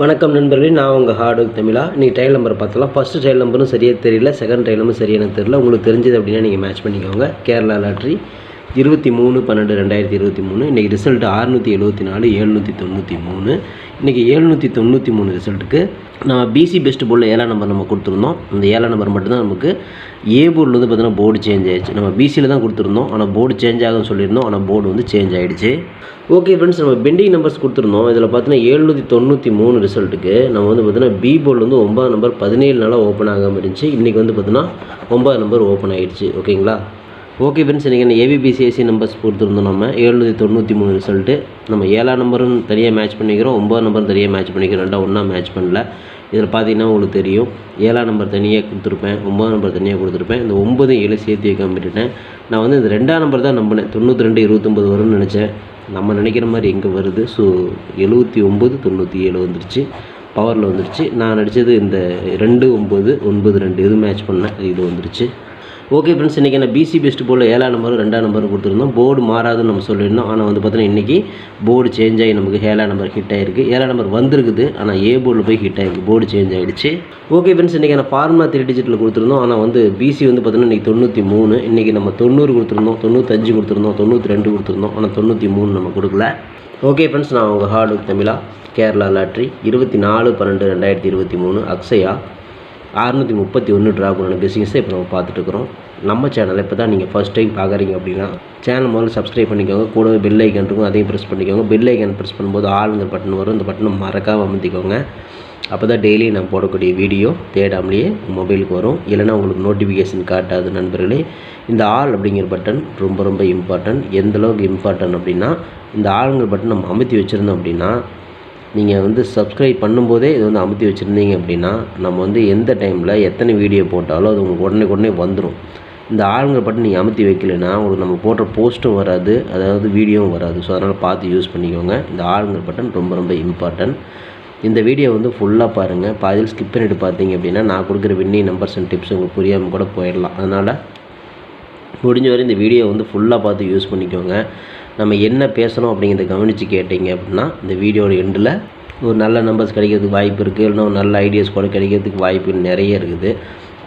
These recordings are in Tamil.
வணக்கம் நண்பர்களே நான் உங்கள் ஹார்டு தமிழா. நீங்கள் டைல் நம்பர் பார்த்தலாம் ஃபஸ்ட்டு டைல் நம்பரும் சரியாக தெரியல செகண்ட் ட்ரையல் நம்பரும் சரியாக எனக்கு தெரியல. உங்களுக்கு தெரிஞ்சது அப்படின்னா நீங்கள் மேட்ச் பண்ணிக்கோங்க. கேரளா லாட்ரி இருபத்தி மூணு பன்னெண்டு ரெண்டாயிரத்தி இருபத்தி மூணு. இன்றைக்கி ரிசல்ட் அறுநூற்றி எழுபத்தி நாலு ஏழ்நூற்றி தொண்ணூற்றி மூணு. இன்றைக்கி ஏழ்நூற்றி தொண்ணூற்றி மூணு ரிசல்ட்டுக்கு நம்ம பிசி பெஸ்ட் போர்டில் ஏழாம் நம்பர் நம்ம கொடுத்துருந்தோம். அந்த ஏழாம் நம்பர் மட்டும்தான் நமக்கு ஏ போர்டில் வந்து பார்த்திங்கன்னா போர்டு சேஞ்ச் ஆயிடுச்சு. நம்ம பிசியில் தான் கொடுத்துருந்தோம். ஆனால் போர்டு சேஞ்ச் ஆகும்னு சொல்லியிருந்தோம். ஆனால் போர்டு வந்து சேஞ்ச் ஆகிடுச்சு ஓகே ஃப்ரெண்ட்ஸ் நம்ம பெண்டிங் நம்பர்ஸ் கொடுத்துருந்தோம். இதில் பார்த்தீங்கன்னா ஏழுநூற்றி தொண்ணூற்றி மூணு ரிசல்ட்டுக்கு நம்ம வந்து பார்த்தீங்கன்னா பி போர்டில் வந்து ஒன்பது நம்பர் பதினேழு நாளாக ஓப்பன் ஆகாமல் இருந்துச்சு. இன்றைக்கி வந்து பார்த்தீங்கன்னா ஒன்பது நம்பர் ஓப்பன் ஆகிடுச்சு ஓகேங்களா ஓகே ஃப்ரெண்ட்ஸ் இன்றைக்கி ஏபிபிசிஎஸ்சி நம்பர்ஸ் கொடுத்துருந்தோம் நம்ம. ஏழுநூற்றி தொண்ணூற்றி மூணு ரிசல்ட்டு நம்ம ஏழாம் நம்பரும் தனியாக மேட்ச் பண்ணிக்கிறோம். ஒம்பது நம்பரும் தனியாக மேட்ச் பண்ணிக்கிறோம். ரெண்டாக ஒன்றா மேட்ச் பண்ணல. இதில் பார்த்தீங்கன்னா உங்களுக்கு தெரியும். ஏழாம் நம்பர் தனியாக கொடுத்துருப்பேன். ஒம்பது நம்பர் தனியாக கொடுத்துருப்பேன். இந்த ஒம்பது ஏழு சேர்த்து கம்பிட்டுட்டேன் நான் வந்து இந்த ரெண்டாம் நம்பர் தான் நம்பினேன். தொண்ணூற்றி ரெண்டு இருபத்தொம்பது வரும்னு நினச்சேன். நம்ம நினைக்கிற மாதிரி எங்கே வருது? ஸோ எழுபத்தி ஒம்பது தொண்ணூற்றி ஏழு வந்துருச்சு. பவரில் வந்துருச்சு. நான் நடித்தது இந்த ரெண்டு ஒம்பது ஒன்பது ரெண்டு இது மேட்ச் பண்ணேன்? இது வந்துருச்சு. ஓகே ஃப்ரெண்ட்ஸ் இன்றைக்கி என்ன பிசி பெஸ்ட் போல் ஏழாம் நம்பரும் ரெண்டாம் நம்பர் கொடுத்துருந்தோம். போர்டு மாறாதுன்னு நம்ம சொல்லியிருந்தோம். ஆனால் வந்து பார்த்தீங்கன்னா இன்றைக்கி போர்டு சேஞ்ச் ஆகி நமக்கு ஏழாம் நம்பர் ஹிட் ஆகிருக்கு ஏழாம் நம்பர் வந்திருக்குது. ஆனால் ஏ போர்டில் போய் ஹிட் ஆகிருக்கு போர்டு சேஞ்ச் ஆகிடுச்சு ஓகே ஃப்ரெண்ட்ஸ் இன்றைக்கி நான் ஃபார்முலா த்ரீ டிஜிட்டில் கொடுத்துருந்தோம். ஆனால் வந்து பிசி வந்து பார்த்தீங்கன்னா இன்றைக்கி தொண்ணூற்றி மூணு. இன்றைக்கி நம்ம தொண்ணூறு கொடுத்துருந்தோம். தொண்ணூத்தஞ்சு கொடுத்துருந்தோம். தொண்ணூற்றி ரெண்டு கொடுத்துருந்தோம். ஆனால் தொண்ணூற்றி மூணு நம்ம கொடுக்கல. ஓகே ஃப்ரெண்ட்ஸ் நான் உங்கள் ஹார்டு தமிழா கேரளா லாட்ரி இருபத்தி நாலு பன்னெண்டு ரெண்டாயிரத்தி இருபத்தி மூணு அக்ஷயா. அறுநூற்றி முப்பத்தி ஒன்று ட்ரா பிஸ்னஸை இப்போ நம்ம பார்த்துட்டு இருக்கிறோம் நம்ம சேனலை இப்போ தான் நீங்கள் ஃபஸ்ட் டைம் பார்க்குறீங்க அப்படின்னா சேனல் முதல்ல சப்ஸ்கிரைப் பண்ணிக்கோங்க. கூடவே பெல் ஐக்கன் இருக்கும். அதையும் ப்ரெஸ் பண்ணிக்கோங்க. பெல் ஐக்கன் ப்ரெஸ் பண்ணும்போது ஆளுங்கிற பட்டன் வரும். இந்த பட்டனை மறக்காமல் அமுத்திக்கோங்க. அப்போ தான் டெய்லி நான் போடக்கூடிய வீடியோ தேடாமலேயே மொபைலுக்கு வரும். இல்லைனா உங்களுக்கு நோட்டிஃபிகேஷன் காட்டாது நண்பர்களே. இந்த ஆள் அப்படிங்கிற பட்டன் ரொம்ப ரொம்ப இம்பார்ட்டன்ட் எந்தளவுக்கு இம்பார்ட்டன்ட் அப்படின்னா இந்த ஆளுங்கிற பட்டன் நம்ம அமுத்தி வச்சுருந்தோம் அப்படின்னா நீங்கள் வந்து சப்ஸ்கிரைப் பண்ணும்போதே இது வந்து அமுத்தி வச்சுருந்தீங்க அப்படின்னா நம்ம வந்து எந்த டைமில் எத்தனை வீடியோ போட்டாலும் அது உங்களுக்கு உடனே உடனே வந்துடும் இந்த ஆளுங்களை பட்டன் நீங்கள் அமுத்தி வைக்கலைன்னா உங்களுக்கு நம்ம போடுற போஸ்ட்டும் வராது அதாவது வீடியோவும் வராது. ஸோ அதனால் பார்த்து யூஸ் பண்ணிக்கோங்க. இந்த ஆளுங்கள் பட்டன் ரொம்ப ரொம்ப இம்பார்ட்டன்ட் இந்த வீடியோ வந்து ஃபுல்லாக பாருங்கள் பாதியில் ஸ்கிப் பண்ணிட்டு பார்த்தீங்க அப்படின்னா நான் கொடுக்குற வின்னி நம்பர்ஸ் அண்ட் டிப்ஸ் உங்களுக்கு புரியாமல் கூட போயிடலாம். அதனால் முடிஞ்ச வரை இந்த வீடியோ வந்து ஃபுல்லாக பார்த்து யூஸ் பண்ணிக்கோங்க. நம்ம என்ன பேசணும் அப்படிங்கிறத கவனித்து கேட்டீங்க அப்படின்னா இந்த வீடியோட எண்டில் ஒரு நல்ல நம்பர்ஸ் கிடைக்கிறதுக்கு வாய்ப்பு இருக்குது இல்லைன்னா ஒரு நல்ல ஐடியாஸ் கூட கிடைக்கிறதுக்கு வாய்ப்பு நிறைய இருக்குது.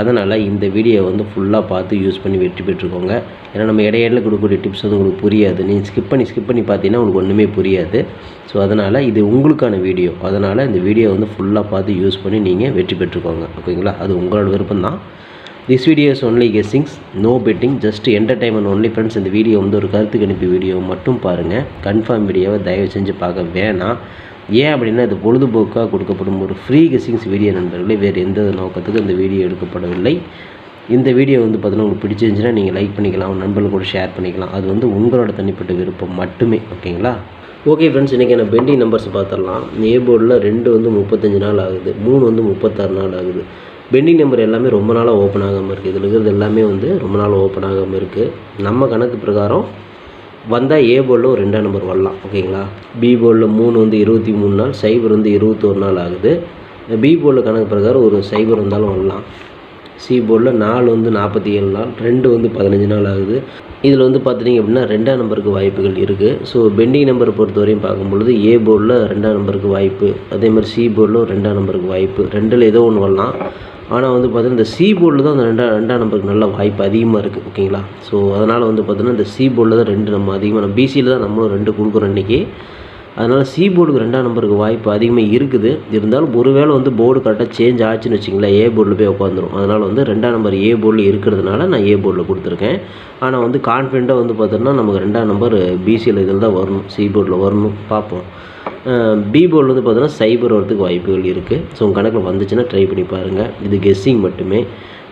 அதனால் இந்த வீடியோ வந்து ஃபுல்லாக பார்த்து யூஸ் பண்ணி வெற்றி பெற்றுக்கோங்க. ஏன்னா நம்ம இடையில கொடுக்கக்கூடிய டிப்ஸ் வந்து உங்களுக்கு புரியாது. நீங்கள் ஸ்கிப் பண்ணி ஸ்கிப் பண்ணி பார்த்தீங்கன்னா உங்களுக்கு ஒன்றுமே புரியாது. ஸோ அதனால் இது உங்களுக்கான வீடியோ. அதனால் இந்த வீடியோ வந்து ஃபுல்லாக பார்த்து யூஸ் பண்ணி நீங்கள் வெற்றி பெற்றுக்கோங்க. ஓகேங்களா? அது உங்களோட விருப்பம் தான் this video is only guessings no betting just entertainment only friends இந்த வீடியோ வந்து ஒரு கருத்து கணிப்பு வீடியோ மட்டும் பாருங்கள் கன்ஃபார்ம் வீடியோவை தயவு செஞ்சு பார்க்க வேணாம். ஏன் அப்படின்னா இது பொழுதுபோக்காக கொடுக்கப்படும் ஒரு ஃப்ரீ கெஸ்ஸிங்ஸ் வீடியோ நண்பர்களே. வேறு எந்த நோக்கத்துக்கும் இந்த வீடியோ எடுக்கப்படவில்லை. இந்த வீடியோ வந்து பார்த்தீங்கன்னா உங்களுக்கு பிடிச்சிருந்துச்சுன்னா நீங்கள் லைக் பண்ணிக்கலாம். நண்பர்கள் கூட ஷேர் பண்ணிக்கலாம். அது வந்து உங்களோட தனிப்பட்ட விருப்பம் மட்டுமே. ஓகேங்களா ஓகே ஃப்ரெண்ட்ஸ் இன்றைக்கி நான் பெண்டிங் நம்பர்ஸ் பார்த்துடலாம். ஏ போர்டில் ரெண்டு வந்து முப்பத்தஞ்சு நாள் ஆகுது. மூணு வந்து முப்பத்தாறு நாள் ஆகுது. பெண்டிங் நம்பர் எல்லாமே ரொம்ப நாளாக ஓப்பன் ஆகாமல் இருக்குது இதில் இருக்கிறது எல்லாமே வந்து ரொம்ப நாள் ஓப்பன் ஆகாமல் இருக்குது நம்ம கணக்கு பிரகாரம் வந்தால் ஏ போலில் ஒரு ரெண்டாம் நம்பர் வரலாம். ஓகேங்களா பி போலில் மூணு வந்து இருபத்தி மூணு நாள் சைபர் வந்து இருபத்தோரு நாள் ஆகுது. பி போலில் கணக்கு பிரகாரம் ஒரு சைபர் வந்தாலும் வரலாம். சி போர்டில் நாலு வந்து நாற்பத்தி ஏழு நாள் ரெண்டு வந்து பதினஞ்சு நாள் ஆகுது. இதில் வந்து பார்த்துட்டிங்க அப்படின்னா ரெண்டாம் நம்பருக்கு வாய்ப்புகள் இருக்குது ஸோ பெண்டிங் நம்பரை பொறுத்த வரையும் பார்க்கும்பொழுது ஏ போர்டில் ரெண்டாம் நம்பருக்கு வாய்ப்பு அதே மாதிரி சி போர்டில் ரெண்டாம் நம்பருக்கு வாய்ப்பு ரெண்டில் ஏதோ ஒன்று வரலாம். ஆனால் வந்து பார்த்தீங்கன்னா இந்த சி போர்டில் தான் அந்த ரெண்டாம் ரெண்டாம் நம்பருக்கு நல்ல வாய்ப்பு அதிகமாக இருக்குது ஓகேங்களா? ஸோ அதனால் வந்து பார்த்தீங்கன்னா இந்த சி போர்டில் தான் ரெண்டு நம்ம அதிகமாக நம்ம பிசியில் தான் நம்மளும் ரெண்டு கொடுக்குறோம் இன்றைக்கி அதனால் சி போர்டுக்கு ரெண்டாம் நம்பருக்கு வாய்ப்பு அதிகமாக இருக்குது. இருந்தாலும் ஒருவேளை வந்து போர்டு கரெக்டாக சேஞ்ச் ஆச்சுன்னு வச்சிங்களேன் ஏ போர்டில் போய் உட்காந்துரும் அதனால் வந்து ரெண்டாம் நம்பர் ஏ போர்டில் இருக்கிறதுனால நான் ஏ போர்டில் கொடுத்துருக்கேன். ஆனால் வந்து கான்ஃபிடண்ட்டாக வந்து பார்த்தோன்னா நமக்கு ரெண்டாம் நம்பர் பிசியில் இதில் தான் வரணும். சி போர்டில் வரணும். பார்ப்போம். பி போர்டில் வந்து பார்த்தோன்னா சைபர் வரதுக்கு வாய்ப்புகள் இருக்குது ஸோ உங்கள் கணக்கில் வந்துச்சுன்னா ட்ரை பண்ணி பாருங்கள் இது கெஸ்ஸிங் மட்டுமே.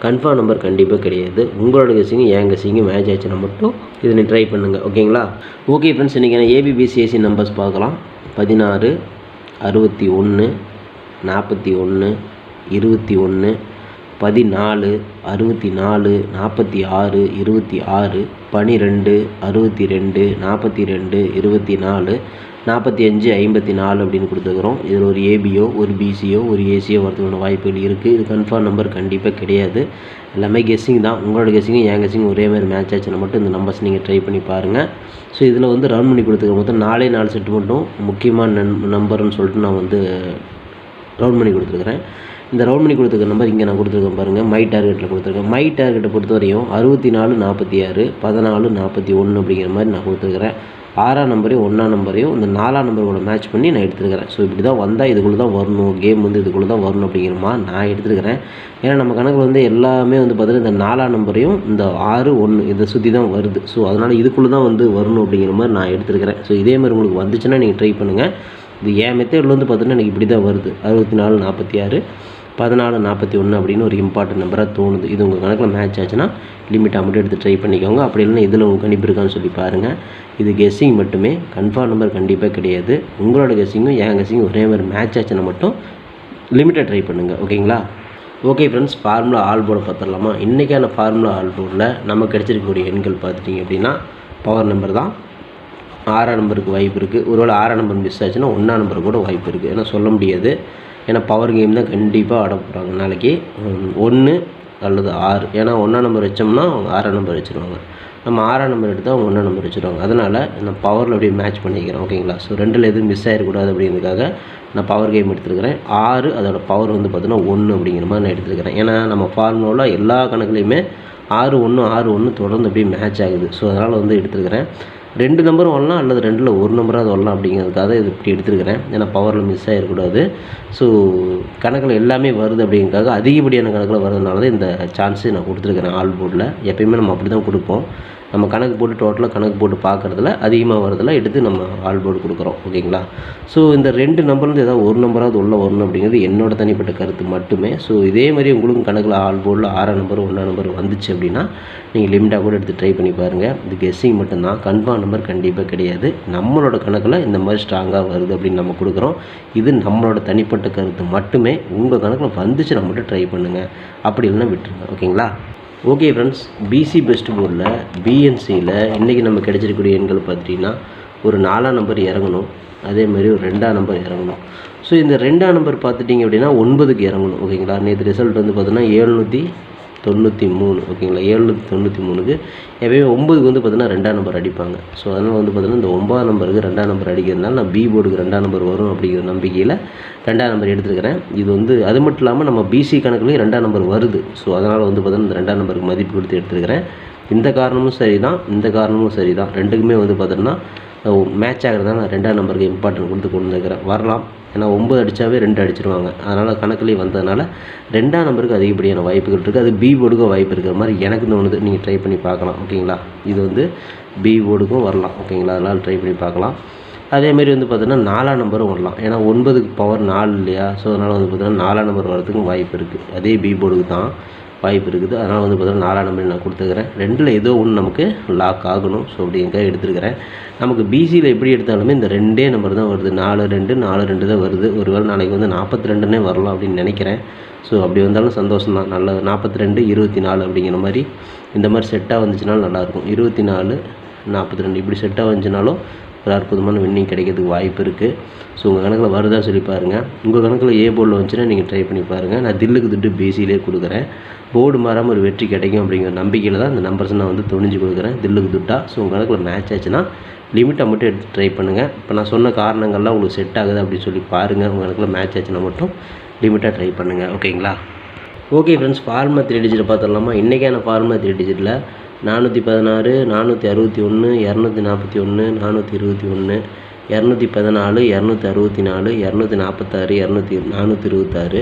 கன்ஃபார்ம் நம்பர் கண்டிப்பாக கிடையாது. உங்களோட கசிங்கும் என் கசிங்கும் மேட்ச் ஆச்சுன்னா மட்டும் இதை நீ ட்ரை பண்ணுங்கள் ஓகேங்களா ஓகே ஃப்ரெண்ட்ஸ் இன்றைக்கி நான் ஏபிபிசிஎஸ்சி நம்பர்ஸ் பார்க்கலாம். பதினாறு அறுபத்தி ஒன்று நாற்பத்தி ஒன்று இருபத்தி ஒன்று பதினாலு அறுபத்தி நாலு நாற்பத்தி ஆறு இருபத்தி ஆறு பனிரெண்டு அறுபத்தி ரெண்டு நாற்பத்தி ரெண்டு இருபத்தி நாலு நாற்பத்தி அஞ்சு ஐம்பத்தி நாலு அப்படின்னு கொடுத்துருக்குறோம். இதில் ஒரு ஏபியோ ஒரு பிசியோ ஒரு ஏசியோ வரதுக்கான வாய்ப்புகள் இருக்குது இது கன்ஃபார்ம் நம்பர் கண்டிப்பாக கிடையாது. எல்லாமே கெஸ்ஸிங் தான். உங்களோட கெஸ்ஸிங்கும் என் கெஸ்ஸிங் ஒரே மாதிரி மேட்ச் ஆச்சுன்னா மட்டும் இந்த நம்பர்ஸ் நீங்கள் ட்ரை பண்ணி பாருங்கள் ஸோ இதில் வந்து ரன் பண்ணி கொடுத்துருக்க மொத்தம் நாலே நாலு செட்டு மட்டும் முக்கியமான நன் நம்பர்னு சொல்லிட்டு நான் வந்து ரவுண்ட் பண்ணி கொடுத்துருக்குறேன். இந்த ரவுண்ட் பண்ணி கொடுத்துருக்க நம்பர் இங்கே நான் கொடுத்துருக்கேன் பாருங்கள் மை டார்கெட்டில் கொடுத்துருக்கேன். மை டார்கெட்டை பொறுத்த வரையும் அறுபத்தி நாலு நாற்பத்தி ஆறு பதினாலு நாற்பத்தி ஒன்று அப்படிங்கிற மாதிரி நான் கொடுத்துருக்குறேன். ஆறாம் நம்பரையும் ஒன்றாம் நம்பரையும் இந்த நாலாம் நம்பரோட மேட்ச் பண்ணி நான் எடுத்துருக்கிறேன். ஸோ இப்படி தான் வந்தால் இதுக்குள்ளே தான் வரணும் கேம் வந்து இதுக்குள்ளே தான் வரணும் அப்படிங்கிற மாதிரி நான் எடுத்துருக்கிறேன். ஏன்னா நம்ம கணக்கில் வந்து எல்லாமே வந்து பார்த்தீங்கன்னா இந்த நாலாம் நம்பரையும் இந்த ஆறு ஒன்று இதை சுற்றி தான் வருது. ஸோ அதனால் இதுக்குள்ளே தான் வந்து வரணும் அப்படிங்கிற மாதிரி நான் எடுத்துருக்கிறேன். ஸோ இதே மாதிரி உங்களுக்கு வந்துச்சுன்னா நீங்கள் ட்ரை பண்ணுங்கள் இது என் மெத்தேடில் வந்து பார்த்தீங்கன்னா எனக்கு இப்படி தான் வருது. அறுபத்தி நாலு நாற்பத்தி ஆறு. பதினாலு நாற்பத்தி ஒன்று அப்படின்னு ஒரு இம்பார்ட்டன்ட் நம்பராக தோணுது. இது உங்கள் கணக்கில் மேட்ச் ஆச்சுன்னா லிமிட்டாக மட்டும் எடுத்து ட்ரை பண்ணிக்கோங்க. அப்படி இல்லைன்னா இதில் உங்கள் கணிப்பு இருக்கான்னு சொல்லி பாருங்கள் இது கெஸ்ஸிங் மட்டுமே. கன்ஃபார்ம் நம்பர் கண்டிப்பாக கிடையாது. உங்களோட கெஸ்ஸிங்கும் என் கெஸ்ஸிங்கும் ஒரே மாதிரி மேட்ச் ஆச்சுன்னா மட்டும் லிமிட்டாக ட்ரை பண்ணுங்கள் ஓகேங்களா ஓகே ஃப்ரெண்ட்ஸ் ஃபார்முலா ஆல் போர்டை பார்த்துடலாமா? இன்றைக்கான ஃபார்முலா ஆல் போர்டில் நமக்கு கிடச்சிருக்கக்கூடிய எண்கள் பார்த்துட்டிங்க அப்படின்னா பவர் நம்பர் தான். ஆறாம் நம்பருக்கு வாய்ப்பு இருக்குது ஒருவேளை ஆறாம் நம்பர் மிஸ் ஆச்சுன்னா ஒன்றாம் நம்பர் கூட வாய்ப்பு இருக்குது ஏன்னா சொல்ல முடியாது. ஏன்னா பவர் கேம் தான் கண்டிப்பாக ஆட போகிறாங்க நாளைக்கு ஒன்று அல்லது ஆறு. ஏன்னா ஒன்றாம் நம்பர் வச்சோம்னா அவங்க ஆறாம் நம்பர் வச்சுருவாங்க. நம்ம ஆறாம் நம்பர் எடுத்தால் அவங்க ஒன்றாம் நம்பர் வச்சுருவாங்க. அதனால் நான் பவரில் அப்படியே மேட்ச் பண்ணிக்கிறேன் ஓகேங்களா ஸோ ரெண்டில் எதுவும் மிஸ் ஆகிடக்கூடாது அப்படிங்கிறதுக்காக நான் பவர் கேம் எடுத்துருக்கிறேன். ஆறு அதோட பவர் வந்து பார்த்தீங்கன்னா ஒன்று அப்படிங்கிற மாதிரி நான் எடுத்துருக்கிறேன். ஏன்னா நம்ம ஃபார்முலாவில் எல்லா கணக்குலையுமே ஆறு ஒன்று ஆறு ஒன்று தொடர்ந்து அப்படியே மேட்ச் ஆகுது. ஸோ அதனால் வந்து எடுத்துருக்கிறேன். ரெண்டு நம்பரும் வரலாம் அல்லது ரெண்டில் ஒரு நம்பராக வரலாம் அப்படிங்கிறதுக்காக இது இப்படி எடுத்துருக்கிறேன். ஏன்னா பவரில் மிஸ் ஆகிடக்கூடாது ஸோ கணக்கில் எல்லாமே வருது அப்படிங்கிறதுக்காக அதிகப்படியான கணக்கில் வரதுனால தான் இந்த சான்ஸு நான் கொடுத்துருக்குறேன். ஆல் போர்டில் எப்பயுமே நம்ம அப்படி தான் கொடுப்போம். நம்ம கணக்கு போட்டு டோட்டலாக கணக்கு போட்டு பார்க்குறதுல அதிகமாக வரதில் எடுத்து நம்ம ஆல் போர்டு கொடுக்குறோம். ஓகேங்களா? ஸோ இந்த ரெண்டு நம்பர்லேருந்து ஏதாவது ஒரு நம்பராவது உள்ள வரணும் அப்படிங்கிறது என்னோட தனிப்பட்ட கருத்து மட்டுமே. ஸோ இதே மாதிரி உங்களுக்கும் கணக்கில் ஆல் போர்டில் ஆறாம் நம்பர் ஒன்றாம் நம்பர் வந்துச்சு அப்படின்னா நீங்கள் லிமிட்டாக கூட எடுத்து ட்ரை பண்ணி பாருங்கள் இது கெஸ்ஸிங் மட்டும்தான். கன்ஃபார்ம் நம்பர் கண்டிப்பாக கிடையாது. நம்மளோட கணக்கில் இந்த மாதிரி ஸ்ட்ராங்காக வருது அப்படின்னு நம்ம கொடுக்குறோம். இது நம்மளோட தனிப்பட்ட கருத்து மட்டுமே. உங்கள் கணக்கில் வந்துச்சுன்னா மட்டும் ட்ரை பண்ணுங்கள் அப்படி இல்லைன்னா விட்டுருங்க. ஓகேங்களா? ஓகே ஃப்ரெண்ட்ஸ் பிசி பெஸ்ட் போர்டில் பிஎன்சியில் இன்றைக்கி நம்ம கிடைச்சிருக்கக்கூடிய எண்கள் பார்த்தீங்கன்னா ஒரு நாலாம் நம்பர் இறங்கணும். அதே மாதிரி ஒரு ரெண்டாம் நம்பர் இறங்கணும். ஸோ இந்த ரெண்டாம் நம்பர் பார்த்துட்டிங்க அப்படின்னா ஒன்பதுக்கு இறங்கணும். ஓகேங்களா நேற்று ரிசல்ட் வந்து பார்த்தோன்னா ஏழ்நூற்றி தொண்ணூற்றி மூணு ஓகேங்களா? ஏழ்நூற்றி தொண்ணூற்றி மூணுக்கு. எப்பயுமே ஒம்பதுக்கு வந்து பார்த்தீங்கன்னா ரெண்டாம் நம்பர் அடிப்பாங்க. ஸோ அதனால் வந்து பார்த்தீங்கன்னா இந்த ஒம்பதாம் நம்பருக்கு ரெண்டாம் நம்பர் அடிக்கிறதுனால நான் பி போர்டுக்கு ரெண்டாம் நம்பர் வரும் அப்படிங்கிற நம்பிக்கையில் ரெண்டாம் நம்பர் எடுத்துருக்கிறேன். இது வந்து அது மட்டும் இல்லாமல் நம்ம பிசி கணக்குலேயும் ரெண்டாம் நம்பர் வருது. ஸோ அதனால் வந்து பார்த்தீங்கன்னா இந்த ரெண்டாம் நம்பருக்கு மதிப்பு கொடுத்து எடுத்துருக்கிறேன். இந்த காரணமும் சரி தான் இந்த காரணமும் சரி தான் ரெண்டுக்குமே வந்து பார்த்தோன்னா மேட்ச் ஆகிறதா நான் ரெண்டாம் நம்பருக்கு இம்பார்ட்டன்ட் கொடுத்து கொண்டு வந்துருக்கிறேன் வரலாம். ஏன்னா ஒம்பது அடித்தாவே ரெண்டு அடிச்சிருவாங்க. அதனால் கணக்குலேயே வந்ததுனால ரெண்டாம் நம்பருக்கு அதிகப்படியான வாய்ப்புகள் இருக்குது அது பி போர்டுக்கும் வாய்ப்பு இருக்கிற மாதிரி எனக்கு தோணுது. நீங்கள் ட்ரை பண்ணி பார்க்கலாம். ஓகேங்களா? இது வந்து பி போர்டுக்கும் வரலாம். ஓகேங்களா? அதனால் ட்ரை பண்ணி பார்க்கலாம். அதேமாரி வந்து பார்த்தீங்கன்னா நாலாம் நம்பரும் வரலாம். ஏன்னா ஒன்பதுக்கு பவர் நாலு இல்லையா? ஸோ அதனால் வந்து பார்த்தீங்கன்னா நாலாம் நம்பர் வரதுக்கும் வாய்ப்பு இருக்குது அதே பி போர்டுக்கு தான். வாய்ப்பு இருக்குது. அதனால் வந்து பார்த்தீங்கன்னா நாலாம் நம்பர் நான் கொடுத்துருக்குறேன். ரெண்டில் ஏதோ ஒன்று நமக்கு லாக் ஆகணும். ஸோ அப்படிங்கிறத எடுத்துருக்கிறேன். நமக்கு பிசியில் எப்படி எடுத்தாலுமே இந்த ரெண்டே நம்பர் தான் வருது. நாலு ரெண்டு நாலு ரெண்டு தான் வருது. ஒருவேளை நாளைக்கு வந்து நாற்பத்தி ரெண்டுன்னே வரலாம் அப்படின்னு நினைக்கிறேன். ஸோ அப்படி வந்தாலும் சந்தோஷம் தான் நல்ல நாற்பத்தி ரெண்டு இருபத்தி நாலு அப்படிங்கிற மாதிரி இந்த மாதிரி செட்டாக வந்துச்சுனாலும் நல்லாயிருக்கும். இருபத்தி நாலு நாற்பத்தி ரெண்டு இப்படி செட்டாக வந்துச்சுனாலும் ஒரு அற்புதமான வின்னிங் கிடைக்கிறதுக்கு வாய்ப்பு இருக்குது ஸோ உங்கள் கணக்கில் வருதா சொல்லி பாருங்கள் உங்கள் கணக்கில் ஏ போர்டில் வந்துச்சுன்னா நீங்கள் ட்ரை பண்ணி பாருங்கள் நான் தில்லுக்கு துட்டு பிசியிலே கொடுக்குறேன். போர்டு மாறாமல் ஒரு வெற்றி கிடைக்கும் அப்படிங்கிற நம்பிக்கையில் தான் இந்த நம்பர்ஸ் நான் வந்து துணிஞ்சு கொடுக்குறேன். தில்லுக்கு துட்டா ஸோ உங்கள் கணக்கில் மேட்ச் ஆச்சுன்னா லிமிட்டை மட்டும் எடுத்து ட்ரை பண்ணுங்கள் இப்போ நான் சொன்ன காரணங்கள்லாம் உங்களுக்கு செட் ஆகுது அப்படின்னு சொல்லி பாருங்கள் உங்கள் கணக்கில் மேட்ச் ஆச்சுன்னா மட்டும் லிமிட்டாக ட்ரை பண்ணுங்கள் ஓகேங்களா okay friends formula three digit பார்த்துடலாமா? இன்றைக்கான ஃபார்மா த்ரீ டிஜிட்டில் நானூற்றி பதினாறு நானூற்றி அறுபத்தி ஒன்று இரநூத்தி நாற்பத்தி ஒன்று நானூற்றி இருபத்தி ஒன்று இரநூத்தி பதினாலு இரநூத்தி அறுபத்தி நாலு இரநூத்தி நாற்பத்தாறு இரநூத்தி நானூற்றி இருபத்தாறு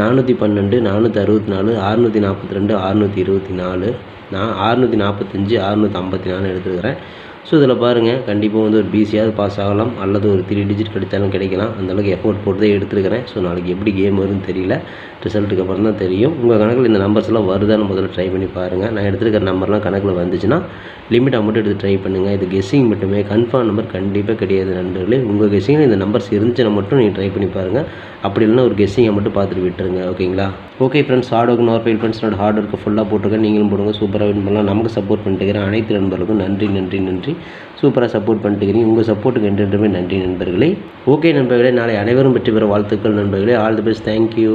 நானூற்றி பன்னெண்டு நானூற்றி அறுபத்தி நாலு அறுநூற்றி நாற்பத்தி ரெண்டு அறுநூற்றி இருபத்தி நாலு நான் அறுநூற்றி நாற்பத்தஞ்சு அறுநூற்றி ஐம்பத்தி நாலு எடுத்துருக்கிறேன். ஸோ இதில் பாருங்கள் கண்டிப்பாக வந்து ஒரு பிசியாவது பாஸ் ஆகலாம் அல்லது ஒரு த்ரீ டிஜிட் கிடைச்சாலும் கிடைக்கலாம். அந்தளவுக்கு எஃபோர்ட் போட்டு தான் எடுத்துருக்கிறேன். ஸோ நாளைக்கு எப்படி கேம் வரும்னு தெரியல. ரிசல்ட்டுக்கு அப்புறம் தான் தெரியும். உங்கள் கணக்கில் இந்த நம்பர்ஸ் எல்லாம் வருதான்னு முதல்ல ட்ரை பண்ணி பாருங்கள் நான் எடுத்துருக்கிற நம்பர்லாம் கணக்கில் வந்துச்சுன்னா லிமிட் அமௌண்ட் எடுத்து ட்ரை பண்ணுங்கள் இது கெஸ்ஸிங் மட்டுமே. கன்ஃபார்ம் நம்பர் கண்டிப்பாக கிடையாது நண்பர்களே. உங்கள் கெஸ்ஸிங்கில் இந்த நம்பர்ஸ் இருந்துச்சுன்னா மட்டும் நீங்கள் ட்ரை பண்ணி பாருங்கள் அப்படி இல்லைன்னா ஒரு கெஸ்ஸிங்கை மட்டும் பார்த்துட்டு விட்டுருங்க ஓகேங்களா okay friends hard work nor fail friends என்னோட ஹார்ட் ஒர்க்கு ஃபுல்லாக போட்டிருக்கேன். நீங்களும் போடுங்க சூப்பராக வின் பண்ணலாம். நமக்கு சப்போர்ட் பண்ணிட்டு அனைத்து நண்பர்களுக்கும் நன்றி நன்றி நன்றி. சூப்பராக சப்போர்ட் பண்ணிட்டுக்கிறீங்க உங்கள் சப்போர்ட்டுக்கு என்றென்றுமே நன்றி நண்பர்களே. ஓகே நண்பர்களே நாளை அனைவரும் பெற்று பெற வாழ்த்துக்கள் நண்பர்களே. All the best thank you